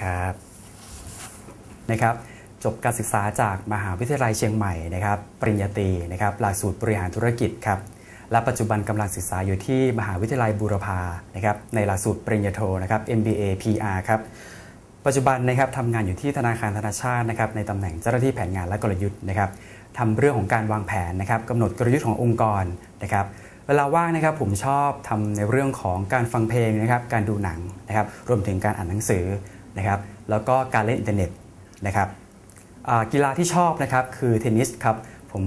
ครับนะครับจบการศึกษาจากมหาวิทยาลัยเชียงใหม่นะครับปริญญาตรีนะครับหลักสูตรบริหารธุรกิจครับและปัจจุบันกำลังศึกษาอยู่ที่มหาวิทยาลัยบูรพานะครับในหลักสูตรปริญญาโทนะครับ MBA PR ครับปัจจุบันนะครับทำงานอยู่ที่ธนาคารธนาชาตินะครับในตำแหน่งเจ้าหน้าที่แผนงานและกลยุทธ์นะครับทำเรื่องของการวางแผนนะครับกำหนดกลยุทธ์ขององค์กรนะครับเวลาว่างนะครับผมชอบทำในเรื่องของการฟังเพลงนะครับการดูหนังนะครับรวมถึงการอ่านหนังสือ นะครับแล้วก็การเล่นอินเทอร์เน็ตนะครับกีฬาที่ชอบนะครับคือเทนนิสครับผม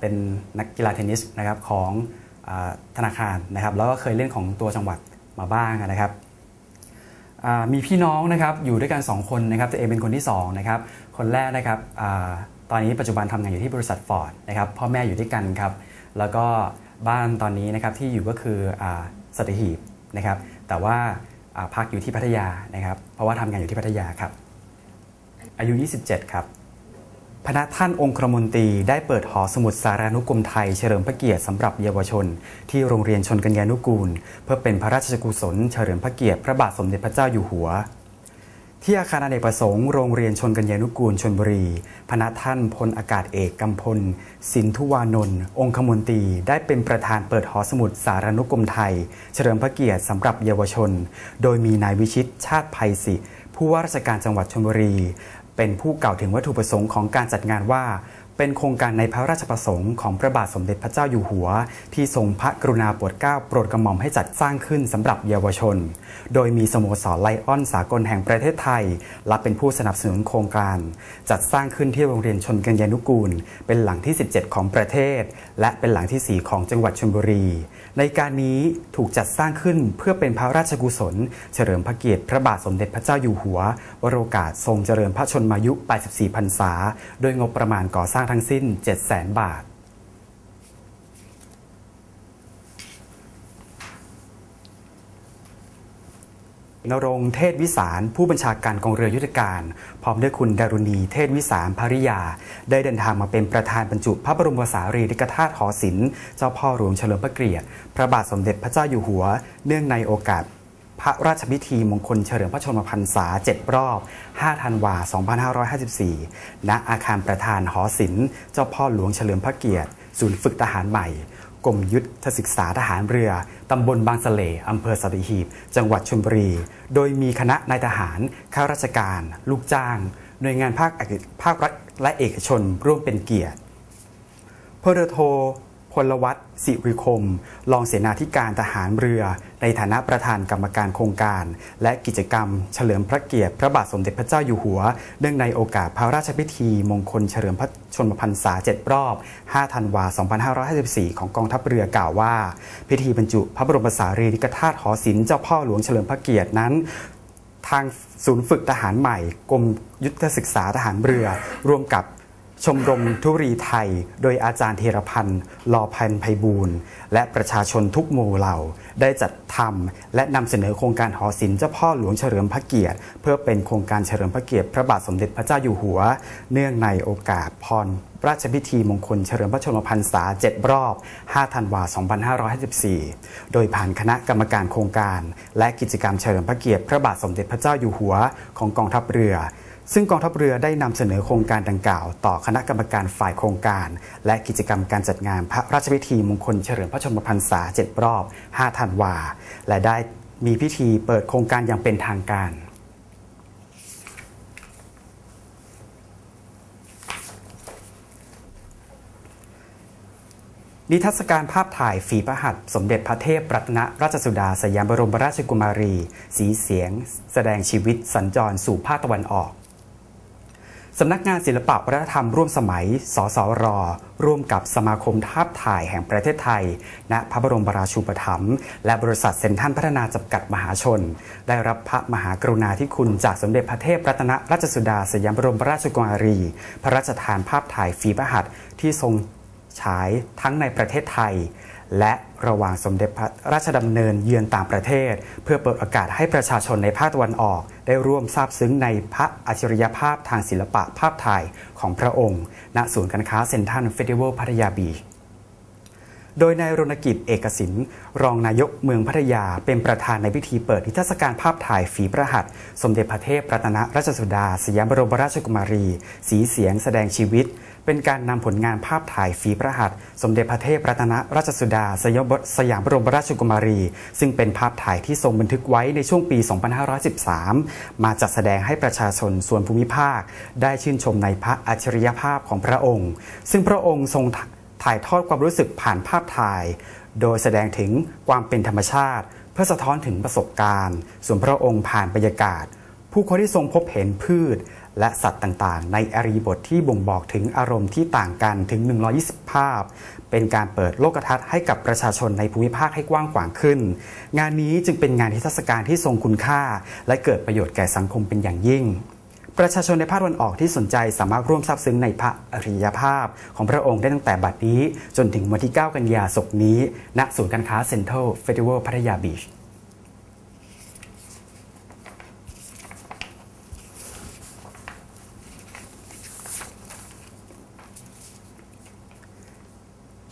เป็นนักกีฬาเทนนิสนะครับของอธนาคารนะครับแล้วก็เคยเล่นของตัวจังหวัดมาบ้างนะครับมีพี่น้องนะครับอยู่ด้วยกัน 2 คนนะครับตัวเองเป็นคนที่2นะครับคนแรกนะครับอตอนนี้ปัจจุบันทำงานอยู่ที่บริษัทฟอร์ดนะครับพ่อแม่อยู่ด้วยกันครับแล้วก็บ้านตอนนี้นะครับที่อยู่ก็คืออสัตหีบนะครับแต่ว่า พักอยู่ที่พัทยานะครับ เพราะว่าทำงานอยู่ที่พัทยาครับ อายุ 27 ครับพระท่านองครมนตรีได้เปิดหอสมุดสารานุกรมไทยเฉลิมพระเกียรติสำหรับเยาวชน ที่โรงเรียนชนกัญญานุกูล เพื่อเป็นพระราชกุศลเฉลิมพระเกียรติพระบาทสมเด็จพระเจ้าอยู่หัว ที่อาคารอเนกประสงค์โรงเรียนชนกัญญานุกูลชนบุรีพระท่านพลอากาศเอกกำพล สินทุวานนท์องคมนตรีได้เป็นประธานเปิดหอสมุดสารนุกรมไทย เฉลิมพระเกียรติสำหรับเยาวชน โดยมีนายวิชิตชาติภัยศิผู้ว่าราชการจังหวัดชนบุรี เป็นผู้กล่าวถึงวัตถุประสงค์ของการจัดงานว่า เป็นโครงการในพระราชประสงค์ของพระบาทสมเด็จพระเจ้าอยู่หัว ที่ทรงพระกรุณาโปรดเกล้าโปรดกระหม่อมให้จัดสร้างขึ้นสำหรับเยาวชน โดยมีสโมสรไลออนสากลแห่งประเทศไทย รับเป็นผู้สนับสนุนโครงการ จัดสร้างขึ้นที่โรงเรียนชนกัญญานุกูล เป็นหลังที่ 17 ของประเทศ และเป็นหลังที่ 4 ของจังหวัดชลบุรี ในการนี้ถูกจัดสร้างขึ้นเพื่อเป็นพระราชกุศล เฉลิมพระเกียรติพระบาทสมเด็จพระเจ้าอยู่หัววโรกาสทรงเจริญพระชนมายุ 84 พรรษา โดยงบประมาณก่อสร้างทั้งสิ้น 700,000 บาท นรงเทศวิสารผู้บัญชาการกองเรือยุทธการ พร้อมด้วยคุณดารุณีเทศวิสารภริยา ได้เดินทางมาเป็นประธานบรรจุพระบรมสารีริกธาตุหอศิลป์เจ้าพ่อหลวงเฉลิมพระเกียรติ พระบาทสมเด็จพระเจ้าอยู่หัว เนื่องในโอกาส พระราชพิธีมงคลเฉลิมพระชนมพรรษา 7 รอบ 5 ธันวา 2554 ณ อาคารประธานหอศิลป์ เจ้าพ่อหลวงเฉลิมพระเกียรติ ศูนย์ฝึกทหารใหม่ กรมยุทธศึกษาทหารเรือ ตำบลบางสะเลอำเภอสัตหีบ จังหวัดชลบุรี โดยมีคณะนายทหาร ข้าราชการ ลูกจ้าง หน่วยงานภาคเอกภาครัฐและเอกชนร่วมเป็นเกียรติพลเรือโท พลวัตสิริคม รองเสนาธิการทหารเรือ ในฐานะประธานกรรมการโครงการ และกิจกรรม เฉลิมพระเกียรติพระบาทสมเด็จพระเจ้าอยู่หัว เนื่องในโอกาสพระราชพิธี มงคลเฉลิมพระชนมพรรษา7รอบ 5 ธันวา 2554 ของกองทัพเรือกล่าวว่า พิธีบรรจุพระบรมสารีริกธาตุหอศิลป์เจ้าพ่อหลวงเฉลิมพระเกียรตินั้นทางศูนย์ฝึกทหารใหม่ กรมยุทธศึกษาทหารเรือ ร่วมกับ ชมรมทุรีไทย โดยอาจารย์เทรพันธ์ลอพันธ์ไพบูลย์และประชาชนทุกหมู่เหล่า ได้จัดทำและนำเสนอโครงการหอศิลป์เจ้าพ่อหลวงเฉลิมพระเกียรติ เพื่อเป็นโครงการเฉลิมพระเกียรติพระบาทสมเด็จพระเจ้าอยู่หัว เนื่องในโอกาสพรราชพิธีมงคลเฉลิมพระชนมพรรษา 7 รอบ 5 ธันวา 2554 โดยผ่านคณะกรรมการโครงการ และกิจกรรมเฉลิมพระเกียรติพระบาทสมเด็จพระเจ้าอยู่หัวของกองทัพเรือ ซึ่งกองทัพเรือได้นำเสนอโครงการดังกล่าว ต่อคณะกรรมการฝ่ายโครงการ และกิจกรรมการจัดงานพระราชพิธีมงคลเฉลิมพระชนมพรรษา 7 รอบ 5 ธันวา และได้มีพิธีเปิดโครงการอย่างเป็นทางการนิทรรศการภาพถ่ายฝีพระหัตถ์สมเด็จพระเทพรัตนราชสุดาสยามบรมราชกุมารี สีเสียง แสดงชีวิตสัญจรสู่ภาคตะวันออก สำนักงานศิลปะวัฒนธรรมร่วมสมัย สสร ร่วมกับสมาคมภาพถ่ายแห่งประเทศไทย ณ พระบรมราชูปถัมภ์ และบริษัทเซ็นทรัลพัฒนาจำกัดมหาชน ได้รับพระมหากรุณาธิคุณจากสมเด็จพระเทพรัตนราชสุดาสยามบรมราชกุมารี พระราชทานภาพถ่ายฝีพระหัตถ์ที่ทรงฉายทั้งในประเทศไทย และระหว่างสมเด็จพระราชดำเนินเยือนต่างประเทศ เพื่อเปิดโอกาสให้ประชาชนในภาคตะวันออก ได้ร่วมซาบซึ้งในพระอัจฉริยภาพทางศิลปะภาพถ่ายของพระองค์ ณศูนย์การค้าเซ็นทรัลเฟสติวัลพัทยาบีโดยนายรณกิจเอกสินรองนายกเมืองพัทยา เป็นประธานในพิธีเปิดนิทรรศการภาพถ่ายฝีพระหัตสมเด็จพระเทพรัตนราชสุดา สยามบรมราชกุมารี สีเสียงแสดงชีวิต เป็นการนำผลงานภาพถ่ายฝีพระหัตถ์สมเด็จพระเทพรัตนราชสุดาสยามบรมราชกุมารี ซึ่งเป็นภาพถ่ายที่ทรงบันทึกไว้ในช่วงปี 2513 มาจัดแสดงให้ประชาชนส่วนภูมิภาค ได้ชื่นชมในพระอัจฉริยภาพของพระองค์ ซึ่งพระองค์ทรงถ่ายทอดความรู้สึกผ่านภาพถ่าย โดยแสดงถึงความเป็นธรรมชาติ เพื่อสะท้อนถึงประสบการณ์ ส่วนพระองค์ผ่านบรรยากาศ ผู้คนที่ทรงพบเห็นพืช และสัตว์ต่างๆ ในอริบทที่บ่งบอกถึงอารมณ์ที่ต่างกันถึง 120 ภาพ เป็นการเปิดโลกทัศน์ให้กับประชาชนในภูมิภาคให้กว้างขวางขึ้น งานนี้จึงเป็นงานนิทรรศการที่ทรงคุณค่า และเกิดประโยชน์แก่สังคมเป็นอย่างยิ่ง ประชาชนในภาคตะวันออกที่สนใจสามารถร่วมซาบซึ้งในพระอริยภาพ ของพระองค์ได้ตั้งแต่บัดนี้ จนถึงวันที่ 9 กันยาศกนี้ ณ ศูนย์การค้าเซ็นทรัลเฟสติวัลพัทยาบีช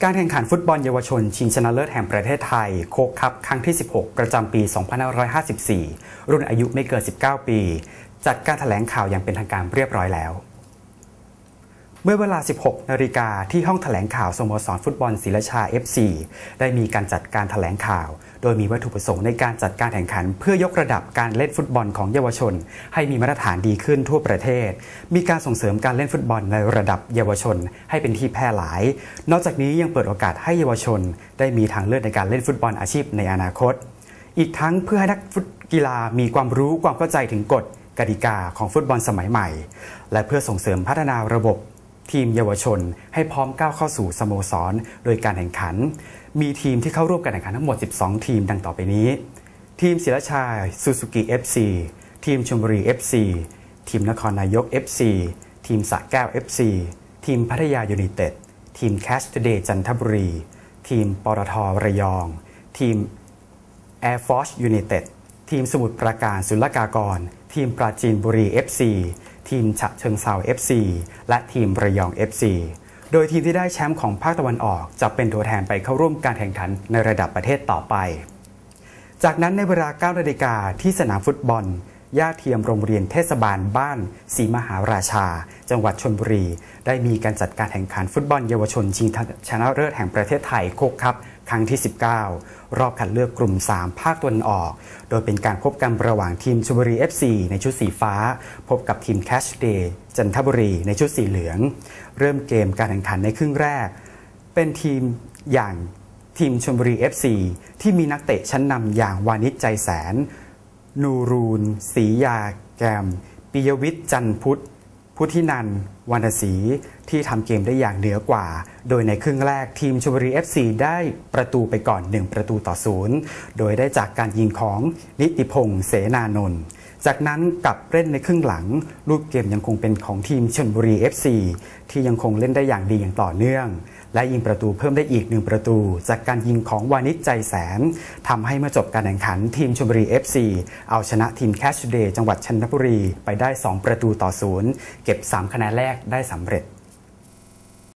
การแข่งขันฟุตบอลเยาวชน ชิงชนะเลิศแห่งประเทศไทย โคกคัพครั้งที่ 16 ประจำปี 2554 รุ่นอายุไม่เกิน 19 ปี จัดการถแถลงข่าวอย่างเป็นทางการเรียบร้อยแล้ว เมื่อเวลา 16 นาฬิกาที่ห้องถแถลงข่าวสโมสรฟุตบอลศิลชา FC ได้มีการจัดการถแถลงข่าว โดยมีวัตถุประสงค์ในการจัดการแข่งขัน เพื่อยกระดับการเล่นฟุตบอลของเยาวชน ให้มีมาตรฐานดีขึ้นทั่วประเทศ มีการส่งเสริมการเล่นฟุตบอลในระดับเยาวชน ให้เป็นที่แพร่หลาย นอกจากนี้ยังเปิดโอกาสให้เยาวชน ได้มีทางเลือกในการเล่นฟุตบอลอาชีพในอนาคต อีกทั้งเพื่อให้นักฟุตกีฬามีความรู้ความเข้าใจถึงกฎกติกาของฟุตบอลสมัยใหม่ และเพื่อส่งเสริมพัฒนาระบบ ทีมเยาวชน ให้พร้อมก้าวเข้าสู่สโมสร โดยการแข่งขัน มีทีมที่เข้าร่วมการแข่งขันทั้งหมด 12 ทีมดังต่อไปนี้ ทีมศิลชายซูซูกิ FC ทีมชมบุรี FC ทีมนครนายก FC ทีมสระแก้ว FC ทีมพัทยายูนิเต็ด ทีมแคชเดย์จันทบุรี ทีมปตทระยอง ทีม Air Force United ทีมสมุทรปราการศุลกากร ทีมปราจีนบุรี FC ทีมฉะเชิงเซา FC และทีมระยอง FC โดยทีมที่ได้แชมป์ของภาคตะวันออกจะเป็นตัวแทนไปเข้าร่วมการแข่งขันในระดับประเทศต่อไป จากนั้นในเวลา9นาฬิกาที่สนามฟุตบอลย่าเทียมโรงเรียนเทศบาลบ้านศรีมหาราชา จังหวัดชนบุรี ได้มีการจัดการแข่งขันฟุตบอลเยาวชนชิงชนะเลิศแห่งประเทศไทยโคกคัพ ครั้งที่ 19 รอบคัดเลือกกลุ่ม 3 ภาคตะวันออก โดยเป็นการพบกันระหว่างทีมชลบุรี FC ในชุดสีฟ้า พบกับทีมแคชเดย์จันทบุรีในชุดสีเหลือง เริ่มเกมการแข่งขันในครึ่งแรก เป็นทีมอย่างทีมชลบุรี FC ที่มีนักเตะชั้นนำอย่างวานิชใจแสน นูรูนศรียาแกมปิยวิทย์จันพุทธ พุทธินันวรรณศรีที่ทำเกมได้อย่างเหนือกว่า โดยในครึ่งแรกทีมชลบุรี FC ได้ประตูไปก่อน 1 ประตูต่อศูนย์โดยได้จากการยิงของนิติพงษ์เสนานนท์ จากนั้นกลับเล่นในครึ่งหลังลูกเกมยังคงเป็นของทีมชนบุรี FC ที่ยังคงเล่นได้อย่างดีอย่างต่อเนื่อง และยิงประตูเพิ่มได้อีกหนึ่งประตู จากการยิงของวานิชใจแสนทำให้เมื่อจบการแข่งขันทีมชลบุรี FC เอาชนะทีมแคชเดย์จังหวัดชันทบุรีไปได้ 2 ประตูต่อศูนย์เก็บ 3 คะแนนแรกได้สำเร็จ